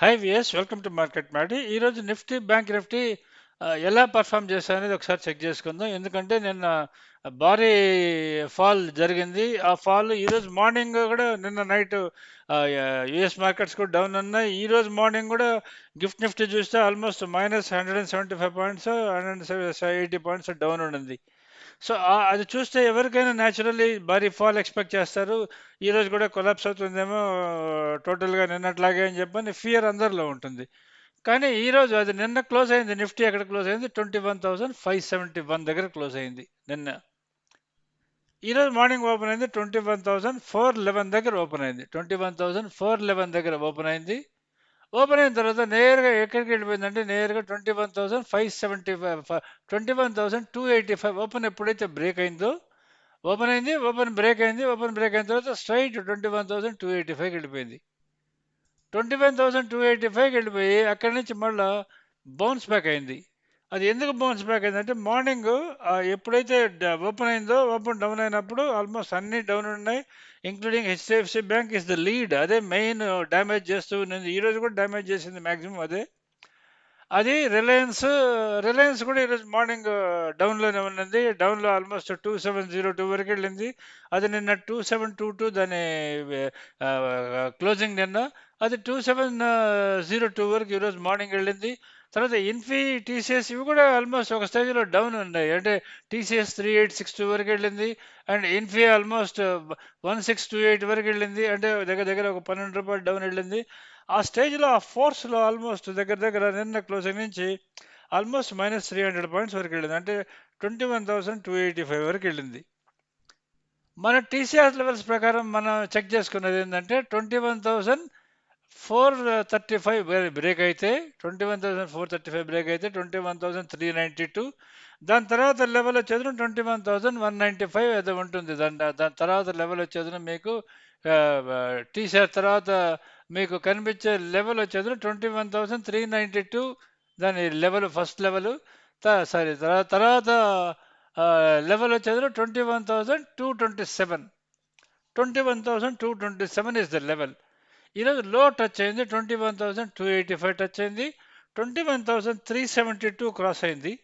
High VS welcome to market మాడి ఈరోజు Nifty bank Nifty ఎలా పర్ఫామ్ చేశాయనేది ఒకసారి చెక్ చేసుకుందాం. ఎందుకంటే నిన్న భారీ ఫాల్ జరిగింది. ఆ ఫాల్ ఈరోజు మార్నింగ్ కూడా నిన్న నైట్ యుఎస్ మార్కెట్స్ కూడా డౌన్ ఉన్నాయి. ఈరోజు మార్నింగ్ కూడా గిఫ్ట్ నిఫ్టీ చూస్తే almost minus hundred and seventy five points hundred eighty points down ఉండింది. సో అది చూస్తే ఎవరికైనా న్యాచురల్లీ భారీ ఫాల్ ఎక్స్పెక్ట్ చేస్తారు. ఈరోజు కూడా కొలాప్స్ అవుతుందేమో టోటల్గా నిన్నట్లాగే అని చెప్పని ఫియర్ అందరిలో ఉంటుంది. కానీ ఈ రోజు అది నిన్న క్లోజ్ అయింది. నిఫ్టీ ఎక్కడ క్లోజ్ అయింది? Twenty one thousand five seventy one దగ్గర క్లోజ్ అయింది నిన్న. ఈ రోజు మార్నింగ్ ఓపెన్ అయింది. Twenty one thousand four eleven దగ్గర ఓపెన్ అయింది. Twenty one thousand four eleven దగ్గర ఓపెన్ అయింది. ఓపెన్ అయిన తర్వాత నేరుగా ఎక్కడికి వెళ్ళిపోయిందంటే నేరుగా twenty one thousand five seventy five twenty one thousand two eighty five open ఎప్పుడైతే బ్రేక్ అయిందో ఓపెన్ అయింది ఓపెన్ బ్రేక్ అయింది ఓపెన్ బ్రేక్ అయిన తర్వాత straight twenty one thousand two eighty ఫైవ్కి వెళ్ళిపోయింది. Twenty one thousand two eighty ఫైవ్కి వెళ్ళిపోయి అక్కడి నుంచి మళ్ళీ బౌన్స్ బ్యాక్ అయింది. అది ఎందుకు బౌన్స్ బ్యాక్ అయిందంటే మార్నింగ్ ఎప్పుడైతే ఓపెన్ అయిందో ఓపెన్ డౌన్ అయినప్పుడు ఆల్మోస్ట్ అన్ని డౌన్ ఉన్నాయి including HDFC bank is the lead అదే మెయిన్ డ్యామేజ్ చేస్తూ ఉన్నది. ఈరోజు కూడా డ్యామేజ్ చేసింది మ్యాక్సిమం అదే. అది రిలయన్స్ రిలయన్స్ కూడా ఈరోజు మార్నింగ్ డౌన్లోనే ఉన్నది. డౌన్లో almost two seven zero two వరకు వెళ్ళింది. అది నిన్న టూ సెవెన్ టూ టూ దాని క్లోజింగ్ నిన్న. అది టూ సెవెన్ జీరో టూ వరకు ఈరోజు మార్నింగ్ వెళ్ళింది. తర్వాత ఇన్ఫీ టీసీఎస్ ఇవి కూడా ఆల్మోస్ట్ ఒక స్టేజ్లో డౌన్ ఉన్నాయి. అంటే TCS three eight six two వరకు వెళ్ళింది. And Infy almost one six two eight వరకు వెళ్ళింది. అంటే దగ్గర దగ్గర ఒక పన్నెండు రూపాయలు డౌన్ వెళ్ళింది. ఆ స్టేజ్లో ఆ ఫోర్స్లో ఆల్మోస్ట్ దగ్గర దగ్గర నిన్న క్లోజింగ్ నుంచి almost minus three hundred points వరకు వెళ్ళింది. అంటే twenty one thousand two eighty five వరకు వెళ్ళింది. మన టీసీఆర్ లెవెల్స్ ప్రకారం మనం చెక్ చేసుకున్నది ఏంటంటే twenty one thousand four thirty five break అయితే twenty one thousand four thirty five break అయితే twenty one thousand three ninety two. దాని తర్వాత లెవెల్ వచ్చేది twenty one thousand one ninety five ఏదో ఉంటుంది. దాని దాని తర్వాత లెవెల్ వచ్చేది మీకు టీసీఆర్ తర్వాత మీకు కనిపించే లెవెల్ వచ్చేది twenty one thousand three ninety two. దాని లెవెల్ ఫస్ట్ లెవెల్ సారీ తర్వాత లెవెల్ వచ్చేది twenty one thousand two twenty seven. Twenty one thousand two twenty seven is the level ఈరోజు లో టచ్ అయింది twenty one thousand two eighty five touch అయింది. Twenty one thousand three seventy two cross అయింది.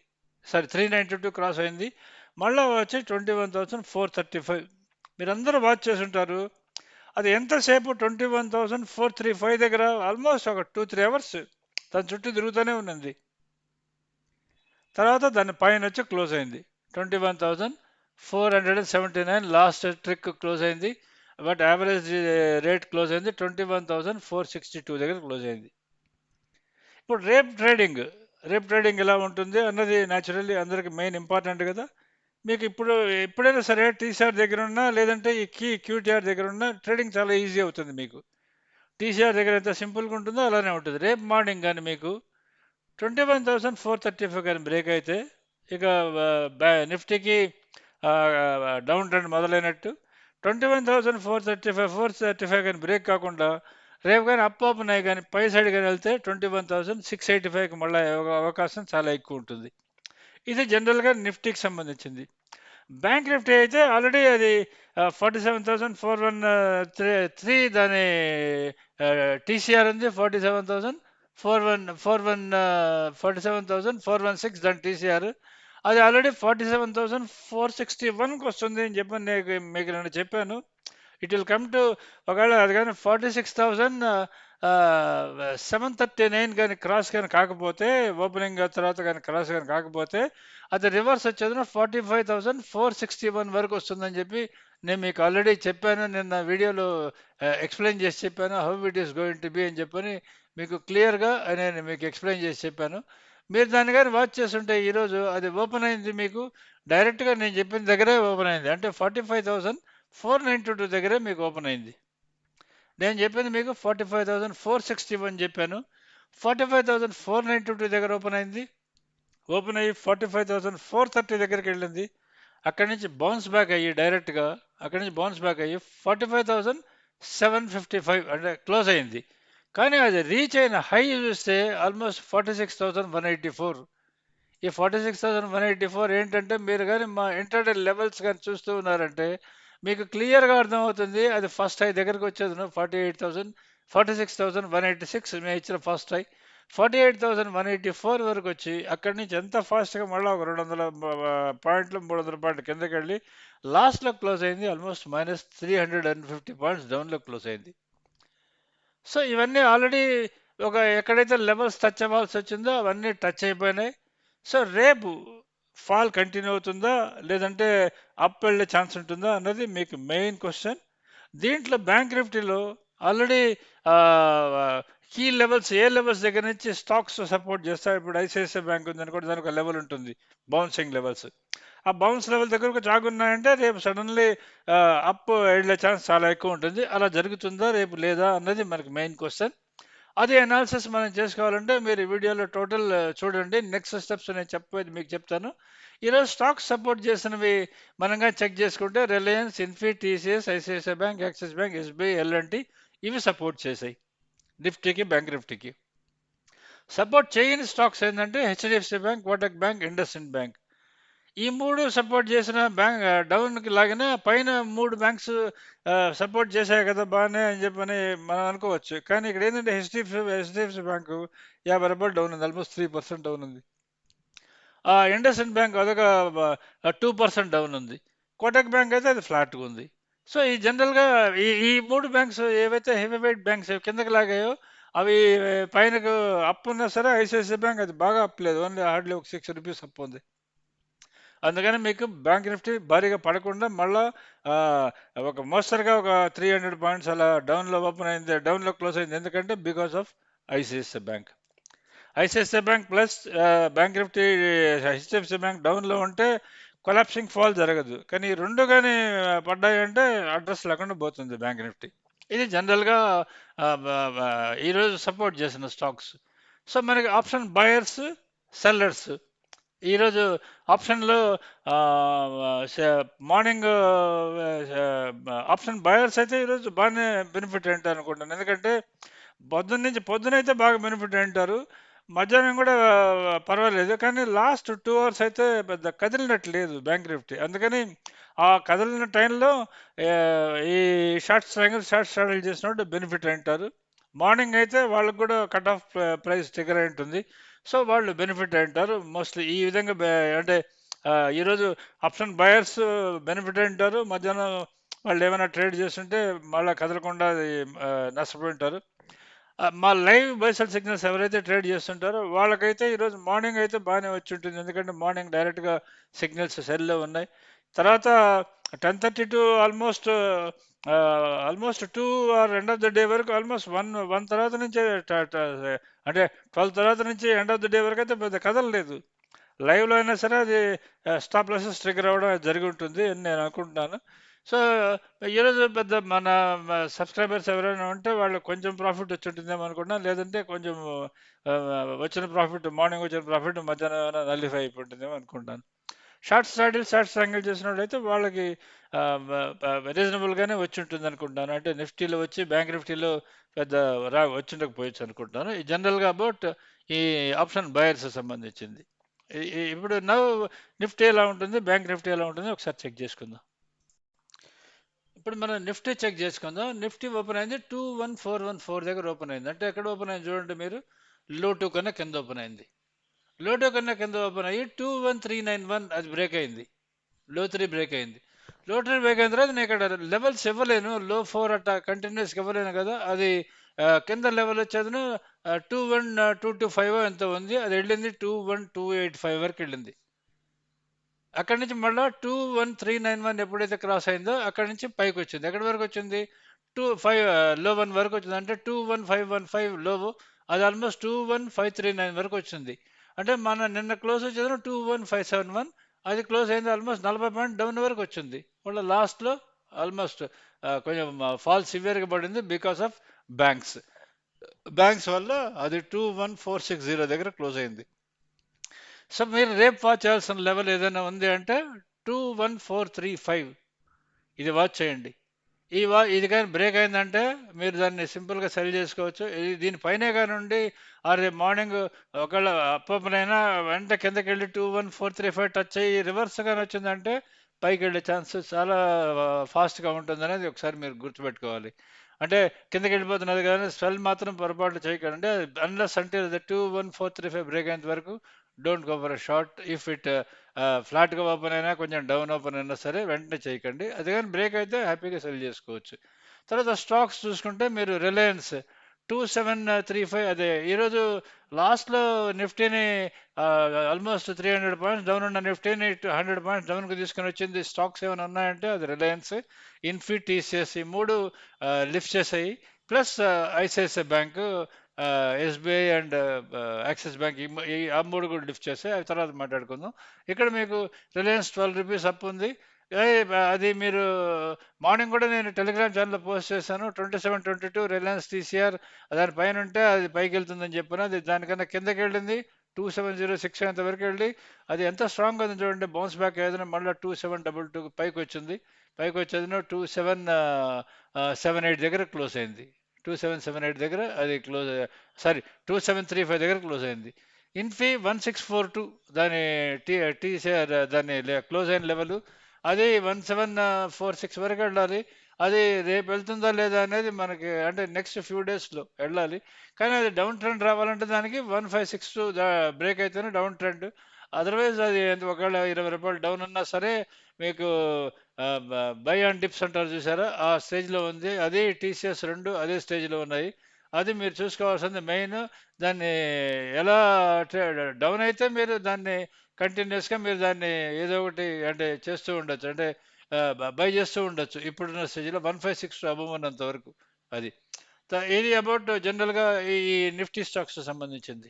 Sorry three ninety two cross అయింది. మళ్ళీ వచ్చి twenty one thousand four thirty five. మీరందరూ watch చేసుంటారు. అది ఎంతసేపు twenty one thousand four three five దగ్గర ఆల్మోస్ట్ ఒక టూ త్రీ అవర్స్ దాని చుట్టూ తిరుగుతూనే ఉన్నది. తర్వాత దాని పైన వచ్చి క్లోజ్ అయింది. Twenty one thousand four hundred and seventy nine last trick close అయింది. బట్ యావరేజ్ రేట్ క్లోజ్ అయింది twenty one thousand four sixty two దగ్గర క్లోజ్ అయింది. ఇప్పుడు రేప్ ట్రేడింగ్ రేప్ ట్రేడింగ్ ఎలా ఉంటుంది అన్నది న్యాచురల్లీ అందరికి మెయిన్ ఇంపార్టెంట్ కదా. మీకు ఇప్పుడు ఎప్పుడైనా సరే టీసీఆర్ దగ్గర ఉన్నా లేదంటే ఈ కీ క్యూటీఆర్ దగ్గర ఉన్నా ట్రేడింగ్ చాలా ఈజీ అవుతుంది మీకు. టీసీఆర్ దగ్గర ఎంత సింపుల్గా ఉంటుందో అలానే ఉంటుంది. రేపు మార్నింగ్ కానీ మీకు twenty one thousand four thirty five కానీ బ్రేక్ అయితే ఇక నిఫ్టీకి down trend మొదలైనట్టు twenty one thousand four thirty five four thirty five కానీ బ్రేక్ కాకుండా రేపు కానీ అప్ ఓపెన్ అయ్యి కానీ పై సైడ్ కానీ వెళ్తే twenty one thousand six eighty ఫైవ్కి మళ్ళీ అవకాశం చాలా ఎక్కువ ఉంటుంది. ఇది జనరల్గా నిఫ్టీకి సంబంధించింది. బ్యాంక్ నిఫ్టీ అయితే ఆల్రెడీ అది forty seven thousand four one three three దాని టీసీఆర్ ఉంది forty seven thousand four one four one forty seven thousand four one six దాని టీసీఆర్ అది already forty seven thousand four sixty వన్కి వస్తుంది అని చెప్పి నేను మీకు నేను చెప్పాను. ఇట్ విల్ కమ్ టు ఒకవేళ అది కానీ forty six thousand seven thirty nine కానీ క్రాస్ కానీ కాకపోతే ఓపెనింగ్ తర్వాత కానీ క్రాస్ కానీ కాకపోతే అది రివర్స్ వచ్చేది forty five thousand four sixty one వరకు వస్తుందని చెప్పి నేను మీకు ఆల్రెడీ చెప్పాను. నిన్న వీడియోలో ఎక్స్ప్లెయిన్ చేసి చెప్పాను how it is going to be అని చెప్పని మీకు క్లియర్గా నేను మీకు ఎక్స్ప్లెయిన్ చేసి చెప్పాను. మీరు దాన్ని కానీ వాచ్ చేస్తుంటే ఈరోజు అది ఓపెన్ అయింది మీకు. డైరెక్ట్గా నేను చెప్పిన దగ్గరే ఓపెన్ అయింది. అంటే forty five thousand four ninety two దగ్గరే మీకు ఓపెన్ అయింది. నేను చెప్పింది మీకు forty five thousand four sixty one చెప్పాను. Forty five thousand four ninety two దగ్గర ఓపెన్ అయింది. ఓపెన్ అయ్యి forty five thousand four thirty దగ్గరికి వెళ్ళింది. అక్కడి నుంచి బౌన్స్ బ్యాక్ అయ్యి డైరెక్ట్గా అక్కడి నుంచి బౌన్స్ బ్యాక్ అయ్యి forty five thousand seven fifty five అంటే క్లోజ్ అయింది. కానీ అది రీచ్ అయిన హై చూస్తే almost forty six thousand one eighty four ఈ forty six thousand one eighty four ఏంటంటే మీరు కానీ మా ఇంటర్డే లెవెల్స్ కానీ చూస్తూ ఉన్నారంటే మీకు క్లియర్గా అర్థమవుతుంది. అది ఫస్ట్ హై దగ్గరికి వచ్చేది forty eight thousand forty six thousand one eighty six మేము ఇచ్చిన first high forty eight thousand one eighty four వరకు వచ్చి అక్కడి నుంచి ఎంత ఫాస్ట్గా మళ్ళీ ఒక రెండు వందల పాయింట్లు మూడు వందల పాయింట్లు కిందకి వెళ్ళి లాస్ట్లో క్లోజ్ అయింది almost minus three hundred and fifty points డౌన్లో క్లోజ్ అయింది. సో ఇవన్నీ ఆల్రెడీ ఒక ఎక్కడైతే లెవెల్స్ టచ్ అవ్వాల్సి వచ్చిందో అవన్నీ టచ్ అయిపోయినాయి. సో రేపు ఫాల్ కంటిన్యూ అవుతుందా? లేదంటే అప్ వెళ్ళే ఛాన్స్ ఉంటుందా అన్నది మీకు మెయిన్ క్వశ్చన్. దీంట్లో బ్యాంక్ నిఫ్టీలో ఆల్రెడీ కీ లెవెల్స్ ఏ లెవెల్స్ దగ్గర నుంచి స్టాక్స్ సపోర్ట్ చేస్తాయి ఇప్పుడు ఐసిఐసిఐ బ్యాంక్ ఉందని కూడా దానికి ఒక లెవెల్ ఉంటుంది బౌన్సింగ్ లెవెల్స్. ఆ బౌన్స్ లెవెల్ దగ్గర ఒక జాగ్ ఉన్నాయంటే రేపు సడన్లీ అప్ వెళ్ళే ఛాన్స్ చాలా ఎక్కువ ఉంటుంది. అలా జరుగుతుందా రేపు లేదా అన్నది మనకి మెయిన్ క్వశ్చన్. అదే అనాలిసిస్ మనం చేసుకోవాలంటే మీరు వీడియోలో టోటల్ చూడండి. నెక్స్ట్ స్టెప్స్ నేను చెప్పేది మీకు చెప్తాను. ఈరోజు స్టాక్స్ సపోర్ట్ చేసినవి మనంగా చెక్ చేసుకుంటే Reliance Infy TCS ICICI bank axis bank SBI L&T ఇవి సపోర్ట్ చేసాయి నిఫ్టీకి బ్యాంక్ నిఫ్టీకి సపోర్ట్ చేయని స్టాక్స్ ఏంటంటే HDFC bank Kotak bank IndusInd bank ఈ మూడు సపోర్ట్ చేసిన బ్యాంక్ డౌన్కి లాగిన పైన మూడు బ్యాంక్స్ సపోర్ట్ చేశాయి కదా బాగానే అని చెప్పని మనం అనుకోవచ్చు. కానీ ఇక్కడ ఏంటంటే హెచ్డిఎఫ్సి హెచ్డిఎఫ్సి బ్యాంకు యాభై రూపాయలు డౌన్ ఉంది. ఆల్మోస్ట్ త్రీ పర్సెంట్ డౌన్ ఉంది. ఆ ఇండస్ఇండ్ బ్యాంక్ అదొక టూ పర్సెంట్ డౌన్ ఉంది. కోటక్ బ్యాంక్ అయితే అది ఫ్లాట్గా ఉంది. సో ఈ జనరల్గా ఈ ఈ మూడు బ్యాంక్స్ ఏవైతే హెవీ వెయిట్ బ్యాంక్స్ కిందకి లాగాయో అవి పైనకు అప్పు ఉన్నా సరే ఐసిఐసిఐ బ్యాంక్ అది బాగా అప్ లేదు. ఓన్లీ హార్డ్లీ ఒక సిక్స్ రూపీస్ అప్పు ఉంది. అందుకని మీకు బ్యాంక్ నిఫ్టీ భారీగా పడకుండా మళ్ళా ఒక మోస్తరుగా ఒక త్రీ హండ్రెడ్ పాయింట్స్ అలా డౌన్లో ఓపెన్ అయింది. డౌన్లో క్లోజ్ అయింది. ఎందుకంటే because of ICICI bank. ICICI bank plus bank Nifty HDFC bank డౌన్లో ఉంటే కొలాప్సింగ్ ఫాల్ జరగదు. కానీ రెండు కానీ పడ్డాయి అంటే అడ్రస్ లేకుండా పోతుంది బ్యాంక్ నిఫ్టీ. ఇది జనరల్గా ఈరోజు సపోర్ట్ చేసిన స్టాక్స్. సో మనకి ఆప్షన్ బయర్స్ సెల్లర్స్. ఈరోజు ఆప్షన్లో మార్నింగ్ ఆప్షన్ బయర్స్ అయితే ఈరోజు బాగానే బెనిఫిట్ అంటారు అనుకుంటాను ఎందుకంటే పొద్దున్న నుంచి పొద్దునైతే బాగా బెనిఫిట్ అంటారు మధ్యాహ్నం కూడా పర్వాలేదు. కానీ లాస్ట్ టూ అవర్స్ అయితే పెద్ద కదిలినట్టు లేదు బ్యాంక్ నిఫ్టీ అందుకని ఆ కదిలిన టైంలో ఈ షార్ట్ స్ట్రాంగిల్ షార్ట్ స్ట్రాడల్ చేసినట్టు బెనిఫిట్ అంటారు. మార్నింగ్ అయితే వాళ్ళకు కూడా కట్ ఆఫ్ ప్రైస్ ట్రిగర్ అయి ఉంటుంది. సో వాళ్ళు బెనిఫిట్ అంటారు మోస్ట్లీ ఈ విధంగా అంటే ఈరోజు ఆప్షన్ బయర్స్ బెనిఫిట్ అంటారు మధ్యాహ్నం వాళ్ళు ఏమైనా ట్రేడ్ చేస్తుంటే మళ్ళీ కదలకుండా నష్టపోయి ఉంటారు. మా లైవ్ బైసల్ సిగ్నల్స్ ఎవరైతే ట్రేడ్ చేస్తుంటారో వాళ్ళకైతే ఈరోజు మార్నింగ్ అయితే బాగానే వచ్చి ఉంటుంది ఎందుకంటే మార్నింగ్ డైరెక్ట్గా సిగ్నల్స్ సెల్లో ఉన్నాయి. తర్వాత ten thirty to almost almost two or end of the day వరకు ఆల్మోస్ట్ వన్ వన్ తర్వాత నుంచే అంటే ట్వెల్వ్ తర్వాత నుంచి ఎండ్ ఆఫ్ ద డే వరకు అయితే పెద్ద కదలలేదు లైవ్లో అయినా సరే అది స్టాప్ లాసెస్ ట్రిగర్ అవ్వడం జరిగి ఉంటుంది అని నేను అనుకుంటున్నాను. సో ఈరోజు పెద్ద మన సబ్స్క్రైబర్స్ ఎవరైనా ఉంటే వాళ్ళు కొంచెం ప్రాఫిట్ వచ్చి ఉంటుందేమో అనుకుంటున్నా లేదంటే కొంచెం వచ్చిన ప్రాఫిట్ మార్నింగ్ వచ్చిన ప్రాఫిట్ మధ్యాహ్నం ఏమైనా నల్లిఫై అయిపోయి ఉంటుందేమో అనుకుంటాను షార్ట్ స్టాడీలు షార్ట్ స్ట్రాంగిల్ చేసినట్లయితే వాళ్ళకి రీజనబుల్గానే వచ్చి ఉంటుంది అనుకుంటాను అంటే నిఫ్టీలో వచ్చి బ్యాంక్ నిఫ్టీలో పెద్ద రా వచ్చిండకపోయచ్చు అనుకుంటాను ఈ జనరల్గా అబౌట్ ఈ ఆప్షన్ బయర్స్ సంబంధించింది. ఇప్పుడు నవ్ నిఫ్టీ ఎలా ఉంటుంది బ్యాంక్ నిఫ్టీ ఎలా ఉంటుంది ఒకసారి చెక్ చేసుకుందాం. ఇప్పుడు మనం నిఫ్టీ చెక్ చేసుకుందాం. నిఫ్టీ ఓపెన్ అయింది two one four one four దగ్గర ఓపెన్ అయింది. అంటే ఎక్కడ ఓపెన్ అయింది చూడండి మీరు. లో టూ కన్నా కింద ఓపెన్ అయింది. లో టూ కన్నా కింద ఓపెన్ అయ్యి two one three nine one అది బ్రేక్ అయింది. లో త్రీ బ్రేక్ అయింది. లో త్రీ బ్రేక్ అయిన తర్వాత నేను ఇక్కడ లెవెల్స్ ఇవ్వలేను. లో ఫోర్ అట్ట కంటిన్యూస్గా ఇవ్వలేను కదా. అది కింద లెవెల్ వచ్చేది two one two two five ఎంత ఉంది. అది వెళ్ళింది two one two eight five వరకు వెళ్ళింది. అక్కడి నుంచి మళ్ళీ two one three nine one ఎప్పుడైతే క్రాస్ అయిందో అక్కడి నుంచి పైకి వచ్చింది. ఎక్కడి వరకు వచ్చింది? టూ ఫైవ్లో వన్ వరకు వచ్చింది. అంటే టూ వన్ ఫైవ్ వన్ ఫైవ్లో అది almost two one five three nine వరకు వచ్చింది. అంటే మన నిన్న క్లోజ్ వచ్చేది two one five seven one అది క్లోజ్ అయింది ఆల్మోస్ట్ నలభై పాయింట్ డౌన్ వరకు వచ్చింది. మళ్ళీ లాస్ట్లో ఆల్మోస్ట్ కొంచెం ఫాల్ సివియర్గా పడింది బికాస్ ఆఫ్ బ్యాంక్స్ బ్యాంక్స్ వల్ల అది two one four six zero దగ్గర క్లోజ్ అయింది. సో మీరు రేపు వాచ్ చేయాల్సిన లెవెల్ ఏదైనా ఉంది అంటే two one four three five ఇది వాచ్ చేయండి. ఈ వా ఇది కానీ బ్రేక్ అయిందంటే మీరు దాన్ని సింపుల్గా సెల్ చేసుకోవచ్చు. ఇది దీనిపైనే కానివ్వండి ఆ రేపు మార్నింగ్ ఒకవేళ అప్పనైనా వెంట కిందకి వెళ్ళి two one four three five touch అయ్యి రివర్స్ కానీ వచ్చిందంటే పైకి వెళ్ళే ఛాన్స్ చాలా ఫాస్ట్గా ఉంటుంది అనేది ఒకసారి మీరు గుర్తుపెట్టుకోవాలి. అంటే కిందకి వెళ్ళిపోతున్నది కానీ స్వెల్ మాత్రం పొరపాటు చేయకండి. అన్లెస్ అంటే two one four three five break అయ్యేంత వరకు don't go for short if it ఫ్లాట్గా ఓపెన్ అయినా కొంచెం డౌన్ ఓపెన్ అయినా సరే వెంటనే చేయకండి. అది కానీ బ్రేక్ అయితే హ్యాపీగా సెల్ చేసుకోవచ్చు. తర్వాత స్టాక్స్ చూసుకుంటే మీరు Reliance two seven three five అదే ఈరోజు లాస్ట్లో నిఫ్టీని almost three hundred points down ఉన్న నిఫ్టీని హండ్రెడ్ పాయింట్స్ డౌన్కి తీసుకొని వచ్చింది. స్టాక్స్ ఏమైనా ఉన్నాయంటే అది రిలయన్స్ ఇన్ఫీ టీసీఎస్ ఈ మూడు లిఫ్ట్ చేసాయి. Plus ICICI bank SBI and Axis bank ఈ ఈ ఆ మూడు కూడా లిఫ్ట్ చేస్తే అవి తర్వాత మాట్లాడుకుందాం. ఇక్కడ మీకు రిలయన్స్ ట్వెల్వ్ రూపీస్ అప్ ఉంది. అది మీరు మార్నింగ్ కూడా నేను టెలిగ్రామ్ ఛానల్లో పోస్ట్ చేశాను. Twenty seven twenty two Reliance TCR దాని పైన ఉంటే అది పైకి వెళ్తుందని చెప్పాను. అది దానికన్నా కిందకి వెళ్ళింది. టూ సెవెన్ జీరో సిక్స్ అంత వరకు వెళ్ళి అది ఎంత స్ట్రాంగ్ ఉంది చూడండి. బౌన్స్ బ్యాక్ ఏదైనా మళ్ళీ టూ సెవెన్ డబుల్ టూ పైకి వచ్చింది. పైకి వచ్చేది టూ సెవెన్ సెవెన్ ఎయిట్ దగ్గర క్లోజ్ అయింది. టూ సెవెన్ సెవెన్ ఎయిట్ దగ్గర అది close sorry two seven three five దగ్గర క్లోజ్ అయింది. Infy one six four two దాని టీ టీసీఆర్ దాని క్లోజ్ అయిన లెవెల్. అది వన్ సెవెన్ ఫోర్ సిక్స్ వరకు వెళ్ళాలి. అది రేపు వెళ్తుందా లేదా అనేది మనకి అంటే నెక్స్ట్ ఫ్యూ డేస్లో వెళ్ళాలి. కానీ అది డౌన్ ట్రెండ్ రావాలంటే దానికి one five six two break అయితేనే డౌన్ ట్రెండ్. అదర్వైజ్ అది ఎంత ఒకవేళ ఇరవై రూపాయలు డౌన్ ఉన్నా సరే మీకు బై అండ్ డిప్స్ అంటారు చూసారా? ఆ స్టేజ్లో ఉంది. అదే టీసీఎస్ రెండు అదే స్టేజ్లో ఉన్నాయి. అది మీరు చూసుకోవాల్సింది మెయిన్. దాన్ని ఎలా డౌన్ అయితే మీరు దాన్ని కంటిన్యూస్గా మీరు దాన్ని ఏదో ఒకటి అంటే చేస్తూ ఉండొచ్చు. అంటే బై చేస్తూ ఉండొచ్చు. ఇప్పుడున్న స్టేజ్లో వన్ ఫైవ్ సిక్స్ అబవ్ వరకు అది. ఇది అబౌట్ జనరల్గా ఈ నిఫ్టీ స్టాక్స్ సంబంధించింది.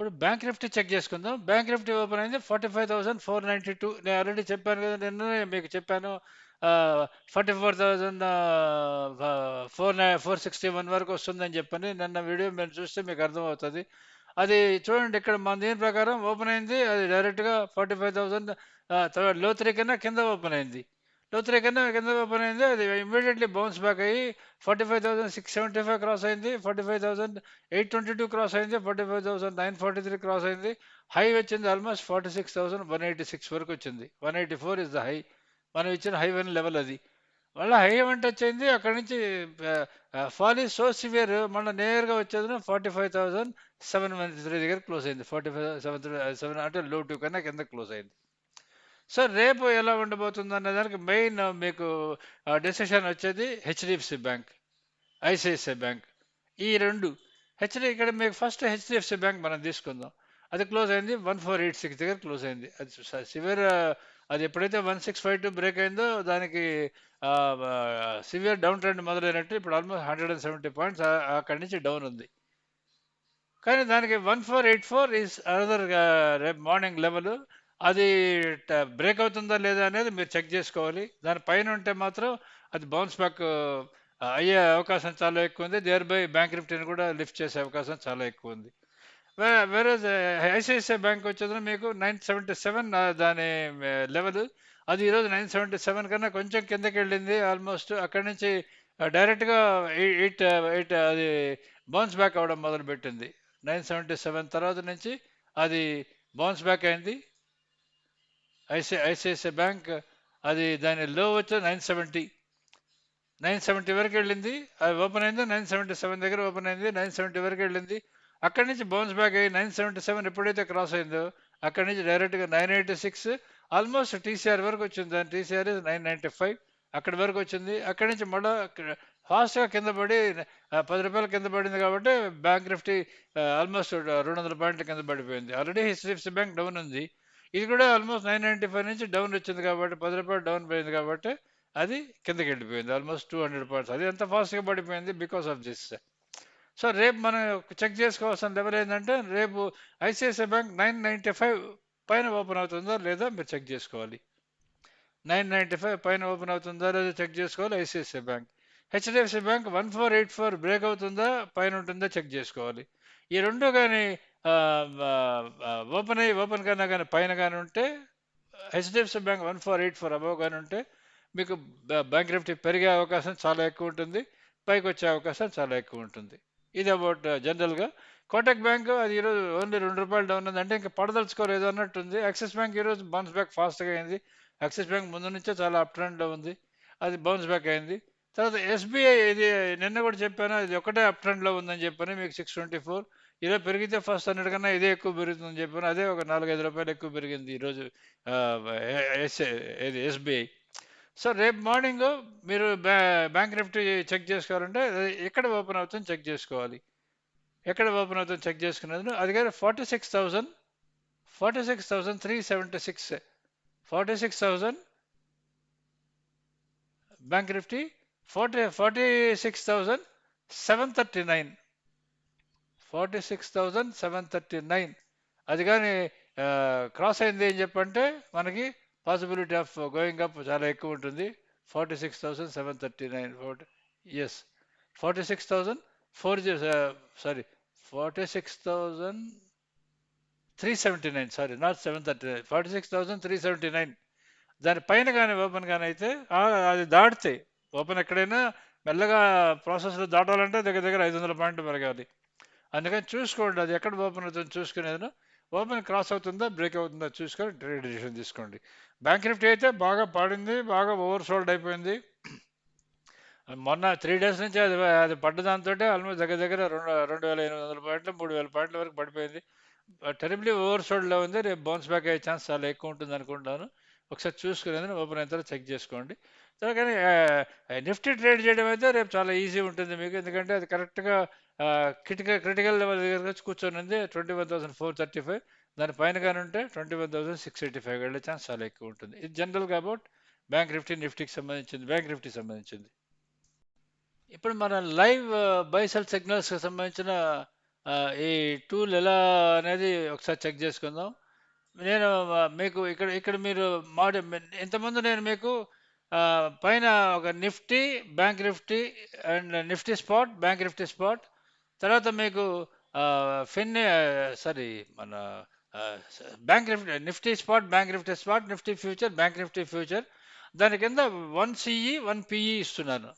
ఇప్పుడు బ్యాంక్ నిఫ్టీ చెక్ చేసుకుందాం. బ్యాంక్ నిఫ్టీ ఓపెన్ అయింది. Forty five thousand four ninety two. నేను ఆల్రెడీ చెప్పాను కదా నిన్న మీకు చెప్పాను. Forty four thousand four nine four sixty one వరకు వస్తుందని చెప్పని నిన్న వీడియో మీరు చూస్తే మీకు అర్థమవుతుంది. అది చూడండి ఇక్కడ మన దీని ప్రకారం ఓపెన్ అయింది. అది డైరెక్ట్గా ఫార్టీ ఫైవ్ థౌసండ్లో త్రీ కన్నా కింద ఓపెన్ అయింది. లో త్రీ కన్నా కింద ఓపెన్ అయింది అది ఇమీడియట్లీ బౌన్స్ బ్యాక్ అయ్యి forty five thousand six seventy five cross అయింది forty five thousand eight twenty two cross అయింది forty five thousand nine forty three cross అయింది. హై వచ్చింది almost forty six thousand one eighty six వరకు వచ్చింది. One eighty four is the high మనం ఇచ్చిన high one level అది. మళ్ళీ high ఏమంటే వచ్చింది అక్కడి నుంచి ఫాల్ సో సివియర్ మళ్ళీ నేరుగా వచ్చేది forty five thousand seven one three దగ్గర క్లోజ్ అయింది. Forty five seven three seven అంటే లో టూ కన్నా కింద క్లోజ్ అయింది. సో రేపు ఎలా ఉండబోతుంది అనే దానికి మెయిన్ మీకు డెసిషన్ వచ్చేది హెచ్డిఎఫ్సి బ్యాంక్ ఐసిఐసిఐ బ్యాంక్. ఈ రెండు హెచ్డి ఇక్కడ మీకు ఫస్ట్ హెచ్డిఎఫ్సి బ్యాంక్ మనం తీసుకుందాం. అది క్లోజ్ అయింది వన్ ఫోర్ ఎయిట్ సిక్స్ దగ్గర క్లోజ్ అయింది. అది సివియర్ అది ఎప్పుడైతే one six five two break అయిందో దానికి సివియర్ డౌన్ ట్రెండ్ మొదలైనట్టు ఇప్పుడు almost hundred and seventy points అక్కడి నుంచి డౌన్ ఉంది. కానీ దానికి one four eight four is another రేపు మార్నింగ్ లెవెల్. అది బ్రేక్ అవుతుందా లేదా అనేది మీరు చెక్ చేసుకోవాలి. దాని పైన ఉంటే మాత్రం అది బౌన్స్ బ్యాక్ అయ్యే అవకాశం చాలా ఎక్కువ ఉంది. దేర్ బై బ్యాంక్ నిఫ్టీని కూడా లిఫ్ట్ చేసే అవకాశం చాలా ఎక్కువ ఉంది. వేరే ఐసిఐసిఐ బ్యాంక్ వచ్చేది మీకు నైన్ సెవెంటీ సెవెన్ దాని లెవెల్ అది ఈరోజు నైన్ సెవెంటీ సెవెన్ కన్నా కొంచెం కిందకి వెళ్ళింది ఆల్మోస్ట్ అక్కడి నుంచి డైరెక్ట్గా ఎయిట్ ఎయిట్ అది బౌన్స్ బ్యాక్ అవ్వడం మొదలుపెట్టింది. నైన్ సెవెంటీ సెవెన్ తర్వాత నుంచి అది బౌన్స్ బ్యాక్ అయింది. ఐసి ఐసిఐసిఐ బ్యాంక్ అది దాని లో వచ్చి నైన్ సెవెంటీ. నైన్ సెవెంటీ వరకు వెళ్ళింది అది ఓపెన్ అయింది నైన్ సెవెంటీ సెవెన్ దగ్గర ఓపెన్ అయింది నైన్ సెవెంటీ వరకు వెళ్ళింది. అక్కడి నుంచి బౌన్స్ బ్యాక్ అయ్యి నైన్ సెవెంటీ సెవెన్ ఎప్పుడైతే క్రాస్ అయిందో అక్కడి నుంచి డైరెక్ట్గా nine eighty six almost TCR వరకు వచ్చింది. దాని టీసీఆర్ నైన్ నైంటీ ఫైవ్ అక్కడి వరకు వచ్చింది. అక్కడి నుంచి మళ్ళీ ఫాస్ట్గా కింద పడి పది రూపాయలు కింద పడింది కాబట్టి బ్యాంక్ నిఫ్టీ ఆల్మోస్ట్ రెండు వందల పాయింట్ల కింద పడిపోయింది. ఆల్రెడీ హెచ్డిఎఫ్సి బ్యాంక్ డౌన్ ఉంది. ఇది కూడా ఆల్మోస్ట్ నైన్ నైంటీ ఫైవ్ నుంచి డౌన్ వచ్చింది కాబట్టి పది రూపాయలు డౌన్ పోయింది కాబట్టి అది కిందకి వెళ్ళిపోయింది. ఆల్మోస్ట్ టూ హండ్రెడ్ పాయింట్స్ అది ఎంత ఫాస్ట్గా పడిపోయింది బికాస్ ఆఫ్ దిస్ సో రేపు మనం చెక్ చేసుకోవాల్సిన లెవెల్ ఏంటంటే రేపు ICICI bank nine ninety five పైన ఓపెన్ అవుతుందా లేదా మీరు చెక్ చేసుకోవాలి. నైన్ నైంటీ ఫైవ్ పైన ఓపెన్ అవుతుందా లేదా చెక్ చేసుకోవాలి ICICI bank HDFC bank one four eight four break అవుతుందా పైన ఉంటుందా చెక్ చేసుకోవాలి. ఈ రెండు కానీ ఓపెన్ అయ్యి ఓపెన్ కన్నా కానీ పైన కానీ ఉంటే HDFC bank one four eight four above కానీ ఉంటే మీకు బ్యాంక్ నిఫ్టీ పెరిగే అవకాశం చాలా ఎక్కువ ఉంటుంది. పైకి వచ్చే అవకాశం చాలా ఎక్కువ ఉంటుంది. ఇది అబౌట్ జనరల్గా. కోటక్ బ్యాంక్ అది ఈరోజు ఓన్లీ రెండు రూపాయలు డౌన్ ఉంది అంటే ఇంకా పడదలుచుకోలేదు అన్నట్టుంది యాక్సిస్ బ్యాంక్ ఈరోజు బౌన్స్ బ్యాక్ ఫాస్ట్గా అయింది. యాక్సిస్ బ్యాంక్ ముందు నుంచే చాలా అప్ ట్రెండ్లో ఉంది. అది బౌన్స్ బ్యాక్ అయింది. తర్వాత ఎస్బీఐ ఇది నిన్న కూడా చెప్పాను ఇది ఒకటే అప్ ట్రెండ్లో ఉందని చెప్పాను మీకు సిక్స్ ట్వంటీ ఫోర్ ఇలా పెరిగితే ఫస్ట్ హండ్రెడ్ కన్నా ఇదే ఎక్కువ పెరుగుతుందని చెప్పాను. అదే ఒక నాలుగైదు రూపాయలు ఎక్కువ పెరిగింది ఈరోజు ఏది ఎస్బీఐ. సో రేపు మార్నింగ్ మీరు బ్యా బ్యాంక్ నిఫ్టీ చెక్ చేసుకోవాలంటే ఎక్కడ ఓపెన్ అవుతుందో చెక్ చేసుకోవాలి. ఎక్కడ ఓపెన్ అవుతుందో చెక్ చేసుకున్నది అది కానీ forty six thousand forty six thousand three seventy six forty six thousand bank Nifty forty forty six thousand seven thirty nine forty six thousand seven thirty nine. అది కానీ cross అయింది ఏం చెప్పంటే మనకి పాసిబిలిటీ ఆఫ్ గోయింగ్ అప్ చాలా ఎక్కువ ఉంటుంది. Forty six thousand seven thirty nine. Forty s forty six thousand four sorry forty six thousand three seventy nine. Sorry not seven thirty nine forty six thousand three seventy nine. దాని పైన కానీ open కానీ అయితే అది దాటితే open ఎక్కడైనా మెల్లగా ప్రాసెస్లో దాటాలంటే దగ్గర దగ్గర ఐదు వందల పాయింట్లు పెరగాలి. అందుకని చూసుకోండి అది ఎక్కడ ఓపెన్ అవుతుందో చూసుకునేది ఓపెన్ క్రాస్ అవుతుందా బ్రేక్ అవుతుందా చూసుకొని ట్రేడ్ డిసిషన్ తీసుకోండి. బ్యాంక్ నిఫ్టీ అయితే బాగా పడింది బాగా ఓవర్ సోల్డ్ అయిపోయింది. మొన్న త్రీ డేస్ నుంచి అది అది పడ్డ దాంతో ఆల్మోస్ట్ దగ్గర దగ్గర రెండు రెండు వేల ఎనిమిది వందల పాయింట్లు మూడు వేల పాయింట్ల వరకు పడిపోయింది. టెరిబ్లీ ఓవర్ సోల్డ్లో ఉంది రేపు బౌన్స్ బ్యాక్ అయ్యే ఛాన్స్ చాలా ఎక్కువ ఉంటుంది అనుకుంటాను ఒకసారి చూసుకునేది ఓపెన్ అయిన చెక్ చేసుకోండి. కానీ నిఫ్టీ ట్రేడ్ చేయడం అయితే రేపు చాలా ఈజీ ఉంటుంది మీకు ఎందుకంటే అది కరెక్ట్గా క్రిటికల్ క్రిటికల్ లెవెల్ దగ్గర వచ్చి కూర్చొనింది twenty one thousand four thirty five. దాని పైన కానీ ఉంటే twenty one thousand six eighty five వెళ్ళే ఛాన్స్ చాలా ఎక్కువ ఉంటుంది. ఇది జనరల్గా అబౌట్ బ్యాంక్ నిఫ్టీ నిఫ్టీకి సంబంధించింది బ్యాంక్ నిఫ్టీకి సంబంధించింది. ఇప్పుడు మన లైవ్ బైసెల్ సిగ్నల్స్కి సంబంధించిన ఈ టూల్ ఎలా అనేది ఒకసారి చెక్ చేసుకుందాం. నేను మీకు ఇక్కడ ఇక్కడ మీరు మాడి ఇంతకుముందు నేను మీకు పైన ఒక Nifty bank Nifty and Nifty spot bank Nifty spot తర్వాత మీకు ఫిన్ సారీ మన bank Nifty Nifty spot bank Nifty spot Nifty future bank Nifty future. దాని కింద వన్ సిఈ వన్ పిఈ ఇస్తున్నాను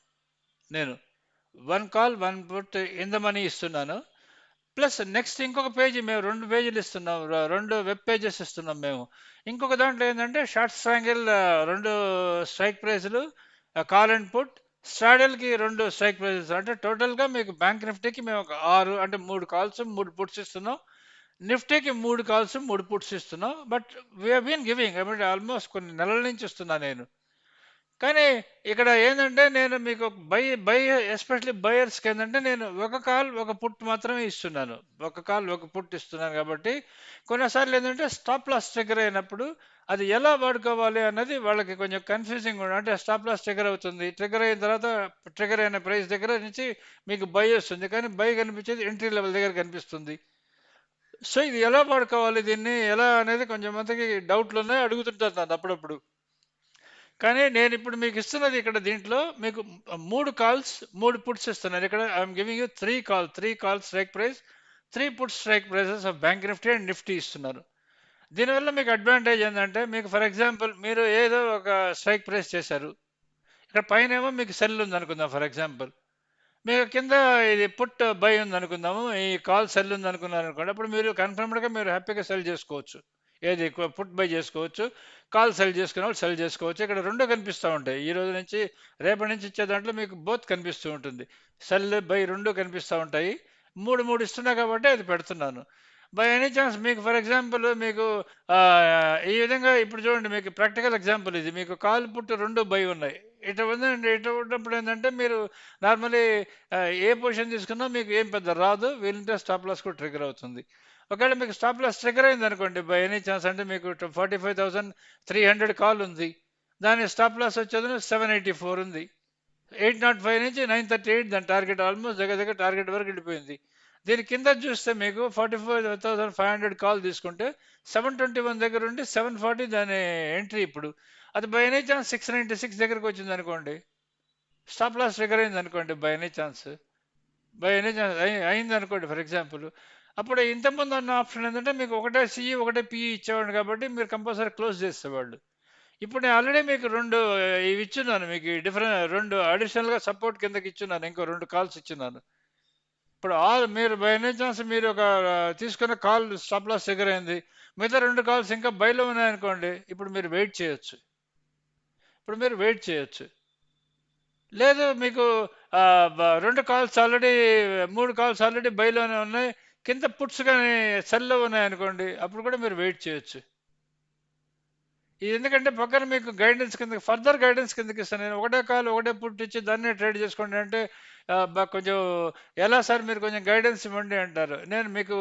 నేను. One call one put in the money ఇస్తున్నాను. Plus next ఇంకొక page మేము రెండు పేజీలు ఇస్తున్నాం. రెండు వెబ్ పేజెస్ ఇస్తున్నాం మేము. ఇంకొక దాంట్లో ఏంటంటే షార్ట్ స్ట్రాంగిల్ రెండు స్ట్రైక్ ప్రైజ్లు కాల్ అండ్ పుట్ స్ట్రాడల్కి రెండు స్ట్రైక్ ప్రైజెస్ అంటే టోటల్గా మీకు బ్యాంక్ నిఫ్టీకి మేము ఒక ఆరు అంటే మూడు కాల్స్ మూడు పుట్స్ ఇస్తున్నాం. నిఫ్టీకి మూడు కాల్స్ మూడు పుట్స్ ఇస్తున్నాం. But we been giving I mean almost కొన్ని నెలల నుంచి ఇస్తున్నా నేను. కానీ ఇక్కడ ఏంటంటే నేను మీకు బై బై ఎస్పెషల్లీ బయర్స్కి ఏంటంటే నేను ఒక కాల్ ఒక పుట్ మాత్రమే ఇస్తున్నాను. ఒక కాల్ ఒక పుట్ ఇస్తున్నాను కాబట్టి కొన్నిసార్లు ఏంటంటే స్టాప్ లాస్ ట్రిగర్ అయినప్పుడు అది ఎలా వాడుకోవాలి అన్నది వాళ్ళకి కొంచెం కన్ఫ్యూజింగ్ అంటే స్టాప్ లాస్ ట్రిగర్ అవుతుంది. ట్రిగర్ అయిన తర్వాత ట్రిగర్ అయిన ప్రైస్ దగ్గర నుంచి మీకు బై వస్తుంది. కానీ బై కనిపించేది ఎంట్రీ లెవెల్ దగ్గర కనిపిస్తుంది. సో ఇది ఎలా వాడుకోవాలి దీన్ని? ఎలా అనేది కొంచెం మందికి డౌట్లు ఉన్నాయి. అడుగుతుంటారు అప్పుడప్పుడు. కానీ నేను ఇప్పుడు మీకు ఇస్తున్నది ఇక్కడ దీంట్లో మీకు మూడు కాల్స్ మూడు పుట్స్ ఇస్తున్నాను ఇక్కడ I'm giving you three call three call strike price three put strike prices of bank Nifty and Nifty ఇస్తున్నారు. దీనివల్ల మీకు అడ్వాంటేజ్ ఏంటంటే మీకు ఫర్ ఎగ్జాంపుల్ మీరు ఏదో ఒక స్ట్రైక్ ప్రైస్ చేశారు. ఇక్కడ పైన ఏమో మీకు సెల్ ఉంది అనుకుందాం ఫర్ ఎగ్జాంపుల్ మీకు కింద ఇది పుట్ బై ఉంది అనుకుందాము ఈ కాల్ సెల్ ఉంది అనుకున్నారు అనుకోండి అప్పుడు మీరు కన్ఫర్మ్డ్గా మీరు హ్యాపీగా సెల్ చేసుకోవచ్చు. ఏది పుట్ బై చేసుకోవచ్చు కాల్ సెల్ చేసుకునే వాళ్ళు సెల్ చేసుకోవచ్చు. ఇక్కడ రెండు కనిపిస్తూ ఉంటాయి. ఈ రోజు నుంచి రేపటి నుంచి ఇచ్చే దాంట్లో మీకు బోత్ కనిపిస్తూ ఉంటుంది. సెల్ బై రెండు కనిపిస్తూ ఉంటాయి. మూడు మూడు ఇస్తున్నా కాబట్టి అది పెడుతున్నాను. బై ఎనీ ఛాన్స్ మీకు ఫర్ ఎగ్జాంపుల్ మీకు ఈ విధంగా ఇప్పుడు చూడండి మీకు ప్రాక్టికల్ ఎగ్జాంపుల్ ఇది. మీకు కాల్ పుట్టు రెండు బై ఉన్నాయి. ఇటు ఉందండి ఇటు ఉన్నప్పుడు ఏంటంటే మీరు నార్మలీ ఏ పొజిషన్ తీసుకున్నా మీకు ఏం పెద్ద రాదు. వీలుంటే స్టాప్ లాస్ కూడా ట్రిగర్ అవుతుంది. ఒకవేళ మీకు స్టాప్ లాస్ ట్రిగర్ అయింది అనుకోండి బై ఎనీ ఛాన్స్ అంటే మీకు forty five thousand three hundred call ఉంది. దాని స్టాప్ లాస్ వచ్చేది సెవెన్ ఎయిటీ ఫోర్ ఉంది. ఎయిట్ నాట్ ఫైవ్ నుంచి నైన్ థర్టీ ఎయిట్ దాని టార్గెట్ ఆల్మోస్ట్ దగ్గర దగ్గర టార్గెట్ వరకు వెళ్ళిపోయింది. దీని కింద చూస్తే మీకు forty five thousand five hundred call తీసుకుంటే సెవెన్ ట్వంటీ వన్ దగ్గర ఉండి సెవెన్ ఫార్టీ దాని ఎంట్రీ ఇప్పుడు. అది by any chance six ninety six దగ్గరకు వచ్చింది అనుకోండి స్టాప్ లాస్ ట్రిగర్ అయింది అనుకోండి by any chance by any chance అయింది అనుకోండి ఫర్ ఎగ్జాంపుల్ అప్పుడు ఇంతకుముందు అన్న ఆప్షన్ ఏంటంటే మీకు ఒకటే సిఈ ఒకటే పిఈ ఇచ్చేవాడు కాబట్టి మీరు కంపల్సరీ క్లోజ్ చేసేవాళ్ళు. ఇప్పుడు నేను ఆల్రెడీ మీకు రెండు ఇవి ఇచ్చున్నాను మీకు డిఫరెంట్ రెండు అడిషనల్గా సపోర్ట్ కిందకి ఇచ్చున్నాను ఇంకో రెండు కాల్స్ ఇచ్చున్నాను. ఇప్పుడు ఆల్ మీరు బై ఎనీ ఛాన్స్ మీరు ఒక తీసుకున్న కాల్ స్టాప్ లాస్ అయింది. మిగతా రెండు కాల్స్ ఇంకా బయలో ఉన్నాయనుకోండి ఇప్పుడు మీరు వెయిట్ చేయొచ్చు. ఇప్పుడు మీరు వెయిట్ చేయొచ్చు. లేదు మీకు రెండు కాల్స్ ఆల్రెడీ మూడు కాల్స్ ఆల్రెడీ బయలోనే ఉన్నాయి. కింద పుట్స్ కానీ సెల్లో ఉన్నాయి అనుకోండి అప్పుడు కూడా మీరు వెయిట్ చేయొచ్చు. ఇది ఎందుకంటే పక్కన మీకు గైడెన్స్ కింద ఫర్దర్ గైడెన్స్ కిందకి ఇస్తాను. నేను ఒకటే కాలు ఒకటే పుట్టి ఇచ్చి దాన్నే ట్రేడ్ చేసుకోండి అంటే కొంచెం ఎలా సార్ మీరు కొంచెం గైడెన్స్ ఇవ్వండి అంటారు. నేను మీకు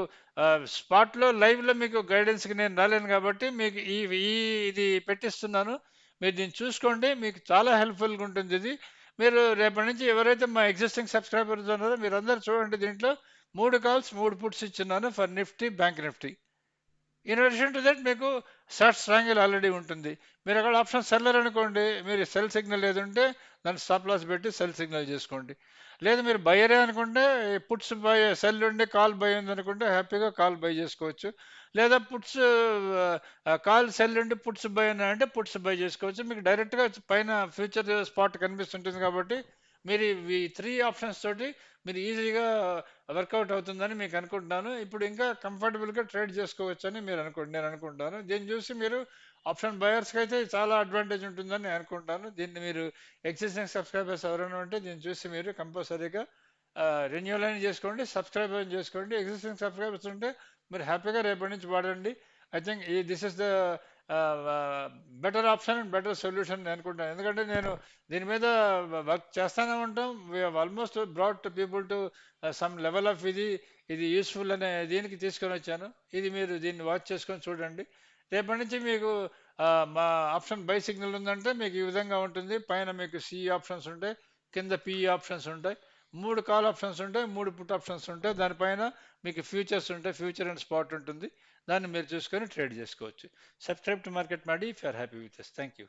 స్పాట్లో లైవ్లో మీకు గైడెన్స్కి నేను రాలేను కాబట్టి మీకు ఈ ఈ ఇది పెట్టిస్తున్నాను. మీరు దీన్ని చూసుకోండి మీకు చాలా హెల్ప్ఫుల్గా ఉంటుంది ఇది. మీరు రేపటి నుంచి ఎవరైతే మా ఎగ్జిస్టింగ్ సబ్స్క్రైబర్స్ ఉన్నారో మీరు చూడండి దీంట్లో. మూడు కాల్స్ మూడు puts ఇచ్చున్నాను for Nifty bank Nifty in addition to that మీకు షార్ట్ స్ట్రాంగిల్ ఆల్రెడీ ఉంటుంది. మీరు అక్కడ ఆప్షన్ సెల్లర్ అనుకోండి మీరు సెల్ సిగ్నల్ ఏది ఉంటే దాన్ని స్టాప్ లాస్ పెట్టి సెల్ సిగ్నల్ చేసుకోండి. లేదు మీరు బయరే అనుకుంటే పుట్స్ బై సెల్ ఉండి కాల్ బై ఉంది అనుకుంటే హ్యాపీగా కాల్ బై చేసుకోవచ్చు. లేదా పుట్స్ కాల్ సెల్ ఉండి పుట్స్ బై అంటే పుట్స్ బై చేసుకోవచ్చు. మీకు డైరెక్ట్గా పైన ఫ్యూచర్ స్పాట్ కనిపిస్తుంటుంది కాబట్టి మీరు ఈ త్రీ ఆప్షన్స్ తోటి మీరు ఈజీగా వర్కౌట్ అవుతుందని మీకు అనుకుంటున్నాను. ఇప్పుడు ఇంకా కంఫర్టబుల్గా ట్రేడ్ చేసుకోవచ్చని మీరు అనుకోండి నేను అనుకుంటాను దీన్ని చూసి మీరు ఆప్షన్ బయర్స్కి అయితే చాలా అడ్వాంటేజ్ ఉంటుందని నేను అనుకుంటాను దీన్ని మీరు ఎగ్జిస్టింగ్ సబ్స్క్రైబర్స్ ఎవరైనా ఉంటే దీన్ని చూసి మీరు కంపల్సరీగా రెన్యూల్ అయిన చేసుకోండి సబ్స్క్రైబ్ అయిన చేసుకోండి. ఎగ్జిస్టింగ్ సబ్స్క్రైబర్స్ ఉంటే మీరు హ్యాపీగా రేపటి నుంచి వాడండి. ఐ థింక్ ఈ this is the better option and better solution అనుకుంటాను. ఎందుకంటే నేను దీని మీద వర్క్ చేస్తానే ఉంటాం. We almost brought people to some level of ఇది ఇది యూస్ఫుల్ అనే దీనికి తీసుకొని వచ్చాను. ఇది మీరు దీన్ని వాచ్ చేసుకొని చూడండి. రేపటి నుంచి మీకు మా ఆప్షన్ బై సిగ్నల్ ఉందంటే మీకు ఈ విధంగా ఉంటుంది. పైన మీకు సి ఆప్షన్స్ ఉంటాయి కింద పిఈ ఆప్షన్స్ ఉంటాయి మూడు కాల్ ఆప్షన్స్ ఉంటాయి మూడు పుట్ ఆప్షన్స్ ఉంటాయి. దానిపైన మీకు ఫ్యూచర్స్ ఉంటాయి ఫ్యూచర్ అండ్ స్పాట్ ఉంటుంది. దాన్ని మీరు చూసుకొని ట్రేడ్ చేసుకోవచ్చు. సబ్స్క్రైబ్ టు మార్కెట్ ಮಾಡಿ if you are happy with thank you